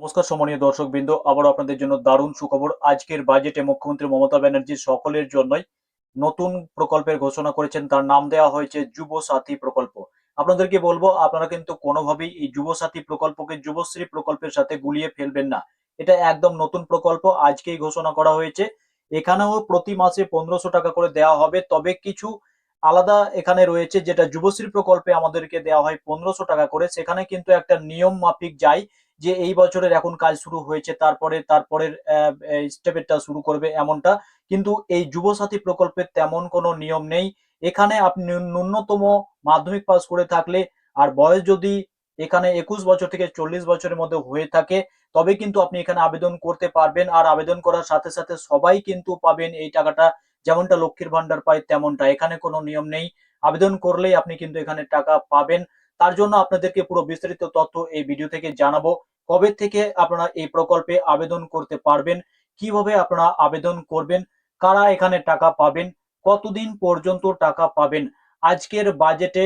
নমস্কার, সম্মানীয় দর্শক বৃন্দ আবার আপনাদের জন্য দারুণ সুখবর। আজকের বাজেটে মুখ্যমন্ত্রী মমতা ব্যানার্জি সকলের জন্যই নতুন প্রকল্পের ঘোষণা করেছেন। তার নাম দেওয়া হয়েছে যুব সাথী প্রকল্প। আপনাদেরকে বলব, আপনারা কিন্তু কোনোভাবেই এই যুব সাথী প্রকল্পকে যুবশ্রী প্রকল্পের সাথে গুলিয়ে ফেলবেন না। এটা একদম নতুন প্রকল্প, আজকেই ঘোষণা করা হয়েছে। এখানেও প্রতি মাসে পনেরোশো টাকা করে দেওয়া হবে। তবে কিছু আলাদা এখানে রয়েছে, যেটা যুবশ্রী প্রকল্পে আমাদেরকে দেওয়া হয় পনেরোশো টাকা করে। সেখানে কিন্তু একটা নিয়ম মাফিক যায়। যে এই বছরের এখন কাজ শুরু হয়েছে, তারপরে, তারপরের স্টেপেরটা শুরু করবে এমনটা। কিন্তু এই যুবসাথী প্রকল্পের তেমন কোনো নিয়ম নেই। এখানে আপনি ন্যূনতম মাধ্যমিক পাস করে থাকলে, আর বয়স যদি এখানে একুশ বছর থেকে চল্লিশ বছরের মধ্যে হয়ে থাকে, তবে কিন্তু আপনি এখানে আবেদন করতে পারবেন। আর আবেদন করার সাথে সাথে সবাই কিন্তু পাবেন এই টাকাটা। যেমনটা লক্ষ্মীর ভান্ডার পায় তেমনটা। এখানে কোনো নিয়ম নেই। আবেদন করলেই আপনি কিন্তু এখানে টাকা পাবেন। তার জন্য আপনাদেরকে পুরো বিস্তারিত তথ্য এই ভিডিও থেকে জানাব। কবে থেকে আপনারা এই প্রকল্পে আবেদন করতে পারবেন? কীভাবে আপনারা আবেদন করবেন? কারা এখানে টাকা পাবেন? কতদিন পর্যন্ত টাকা পাবেন? আজকের বাজেটে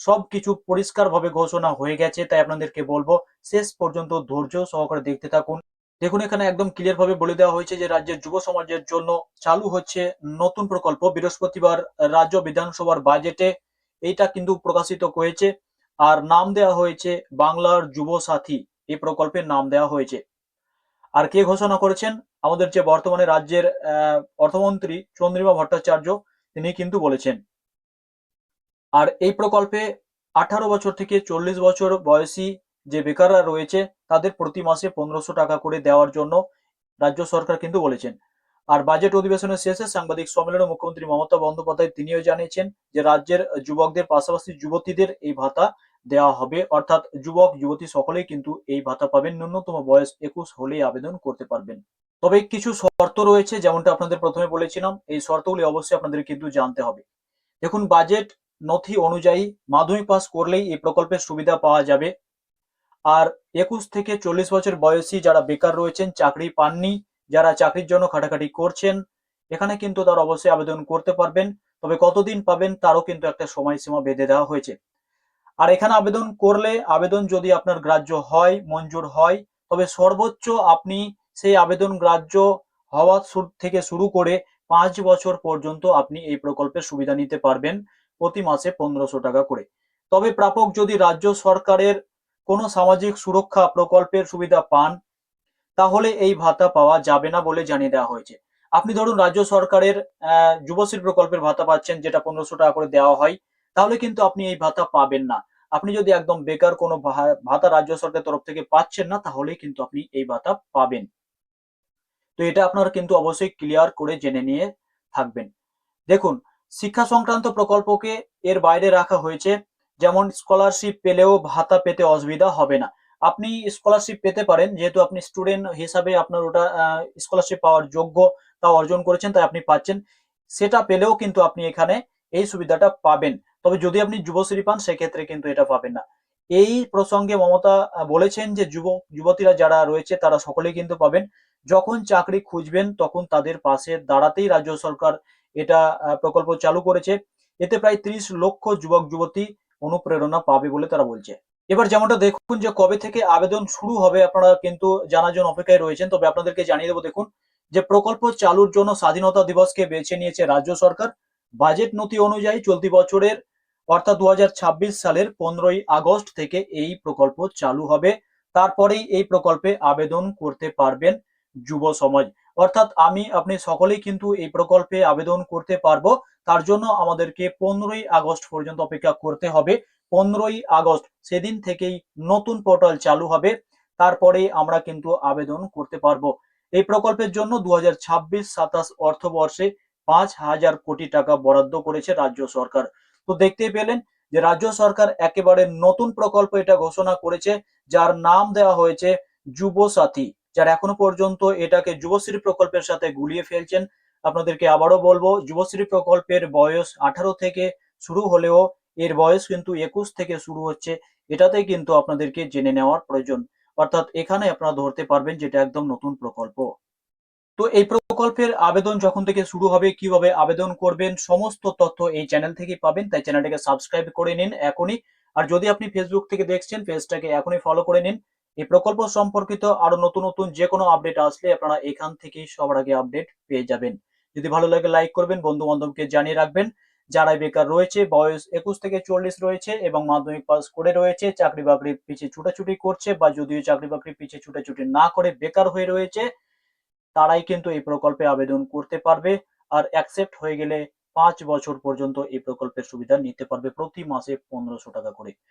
সবকিছু পরিষ্কারভাবে ঘোষণা হয়ে গেছে, তাই আপনাদেরকে বলব শেষ পর্যন্ত ধৈর্য সহকারে দেখতে থাকুন। দেখুন, এখানে একদম ক্লিয়ার ভাবে বলে দেওয়া হয়েছে যে রাজ্যের যুব সমাজের জন্য চালু হচ্ছে নতুন প্রকল্প। বৃহস্পতিবার রাজ্য বিধানসভার বাজেটে এইটা কিন্তু প্রকাশিত হয়েছে। আর নাম দেওয়া হয়েছে বাংলার যুব সাথী। এই প্রকল্পের নাম দেওয়া হয়েছে। আর কে ঘোষণা করেছেন? আমাদের যে বর্তমানে রাজ্যের অর্থমন্ত্রী চন্দ্রিমা ভট্টাচার্য, তিনি কিন্তু বলেছেন। আর এই প্রকল্পে আঠারো বছর থেকে চল্লিশ বছর বয়সী যে বেকাররা রয়েছে, তাদের প্রতি মাসে পনেরোশো টাকা করে দেওয়ার জন্য রাজ্য সরকার কিন্তু বলেছেন। আর বাজেট অধিবেশনের শেষে সাংবাদিক সম্মেলনে মুখ্যমন্ত্রী মমতা বন্দ্যোপাধ্যায় তিনিও জানিয়েছেন যে রাজ্যের যুবকদের, পাশাপাশি যুবতীদের এই ভাতা দেওয়া হবে। অর্থাৎ যুবক, যুবতী সকলেই কিন্তু এই ভাতা পাবেন। ন্যূনতম বয়স একুশ হলেই আবেদন করতে পারবেন। তবে কিছু শর্ত রয়েছে, যেমনটা আপনাদের প্রথমে বলেছিলাম। এই শর্তগুলি অবশ্যই আপনাদের কিন্তু জানতে হবে। দেখুন, বাজেট নথি অনুযায়ী মাধ্যমিক পাস করলেই এই প্রকল্পের সুবিধা পাওয়া যাবে। আর একুশ থেকে চল্লিশ বছর বয়সী যারা বেকার রয়েছেন, চাকরি পাননি যারা চাকরির জন্য খাটাখাটি করছেন, এখানে কিন্তু তার অবশ্যই আবেদন করতে পারবেন, তবে কতদিন পাবেন তারও কিন্তু একটা সময়সীমা বেঁধে দেওয়া হয়েছে। আর এখানে আবেদন করলে, আবেদন যদি আপনার গ্রাহ্য হয়, মঞ্জুর হয়, তবে সর্বোচ্চ আপনি সেই আবেদন গ্রাহ্য হওয়া থেকে শুরু করে পাঁচ বছর পর্যন্ত আপনি এই প্রকল্পের সুবিধা নিতে পারবেন প্রতি মাসে পনেরোশো টাকা করে। তবে প্রাপক যদি রাজ্য সরকারের কোনো সামাজিক সুরক্ষা প্রকল্পের সুবিধা পান তাহলে এই ভাতা পাওয়া যাবে না বলে জানিয়ে দেওয়া হয়েছে। আপনি ধরুন রাজ্য সরকারের যুবশ্রী প্রকল্পের ভাতা পাচ্ছেন, যেটা পনেরোশো টাকা করে দেওয়া হয়, তাহলে কিন্তু আপনি এই ভাতা পাবেন না। আপনি যদি একদম বেকার কোনো ভাতা রাজ্য সরকারের তরফ থেকে পাচ্ছেন না, তাহলে কিন্তু আপনি এই ভাতা পাবেন। তো এটা আপনারা কিন্তু অবশ্যই ক্লিয়ার করে জেনে নিয়ে থাকবেন। দেখুন, শিক্ষা সংক্রান্ত প্রকল্পকে এর বাইরে রাখা হয়েছে, যেমন স্কলারশিপ পেলেও ভাতা পেতে অসুবিধা হবে না। আপনি স্কলারশিপ পেতে পারেন, যেহেতু আপনি স্টুডেন্ট হিসাবে আপনার ওটা স্কলারশিপ পাওয়ার যোগ্য তা অর্জন করেছেন, তাই আপনি পাচ্ছেন। সেটা পেলেও কিন্তু আপনি এখানে এই সুবিধাটা পাবেন। তবে যদি আপনি যুবশ্রী পান, সেক্ষেত্রে কিন্তু এটা পাবেন না। এই প্রসঙ্গে মমতা বলেছেন যে যুবক যুবতীরা যারা রয়েছে, তারা সকলেই কিন্তু পাবেন। যখন চাকরি খুঁজবেন, তখন তাদের পাশে দাঁড়াতেই রাজ্য সরকার এটা প্রকল্প চালু করেছে। এতে প্রায় ত্রিশ লক্ষ যুবক, যুবতী অনুপ্রেরণা পাবে বলে তারা বলছে। এবার যেমনটা দেখুন যে কবে থেকে আবেদন শুরু হবে, আপনারা কিন্তু জানার জন্য অপেক্ষায় রয়েছেন। তবে আপনাদেরকে জানিয়ে দেবো, দেখুন যে প্রকল্প চালুর জন্য স্বাধীনতা দিবসকে বেছে নিয়েছে রাজ্য সরকার। বাজেট নথি অনুযায়ী চলতি বছরের, অর্থাৎ দু হাজার ছাব্বিশ সালের পনেরোই আগস্ট থেকে এই প্রকল্প চালু হবে। তারপরেই এই প্রকল্পে আবেদন করতে পারবেন যুব সমাজ। অর্থাৎ আমি, আপনি সকলেই কিন্তু এই প্রকল্পে আবেদন করতে পারব। তার জন্য আমাদেরকে পনেরোই আগস্ট পর্যন্ত অপেক্ষা করতে হবে। পনেরোই আগস্ট। সেদিন থেকেই নতুন পোর্টাল চালু হবে। তারপরে আমরা কিন্তু আবেদন করতে পারব। এই প্রকল্পের জন্য দু হাজার ছাব্বিশ সাতাশ অর্থবর্ষে পাঁচ হাজার কোটি টাকা বরাদ্দ করেছে রাজ্য সরকার। তো দেখতে পেলেন যে রাজ্য সরকার একেবারে নতুন প্রকল্প এটা ঘোষণা করেছে, যার নাম দেওয়া হয়েছে যুব সাথী যার এখনও পর্যন্ত এটাকে যুবশ্রী প্রকল্পের সাথে গুলিয়ে ফেলছেন। আপনাদেরকে আবারও বলব, যুবশ্রী প্রকল্পের বয়স আঠারো থেকে শুরু হলেও এর বয়স কিন্তু একুশ থেকে শুরু হচ্ছে এটাতে কিন্তু আপনাদেরকে জেনে নেওয়ার প্রয়োজন। অর্থাৎ এখানে আপনারা ধরতে পারবেন যেটা একদম নতুন প্রকল্প। তো এই প্রকল্পের আবেদন যখন থেকে শুরু হবে, কীভাবে আবেদন করবেন, সমস্ত তথ্য এই চ্যানেল থেকে পাবেন, তাই চ্যানেলটাকে সাবস্ক্রাইব করে নিন এখনই। আর যদি আপনি ফেসবুক থেকে দেখছেন, পেজটাকে এখনই ফলো করে নিন। এই প্রকল্প সম্পর্কিত আরও নতুন নতুন যে কোনো আপডেট আসলে আপনারা এখান থেকে সবার আগে আপডেট পেয়ে যাবেন। যদি ভালো লাগে, লাইক করবেন বন্ধু বান্ধবকে জানিয়ে রাখবেন। যারা বেকার রয়েছে, বয়স একুশ থেকে চল্লিশ রয়েছে এবং মাধ্যমিক পাস করে রয়েছে, চাকরি বাকরির পিছিয়ে ছুটাছুটি করছে বা যদিও চাকরি বাকরির পিছিয়ে ছুটাছুটি না করে বেকার হয়ে রয়েছে, তারাই কিন্তু এই প্রকল্পে আবেদন করতে পারবে আর অ্যাকসেপ্ট হয়ে গেলে পাঁচ বছর পর্যন্ত এই প্রকল্পের সুবিধা নিতে পারবে প্রতি মাসে পনেরোশো টাকা করে।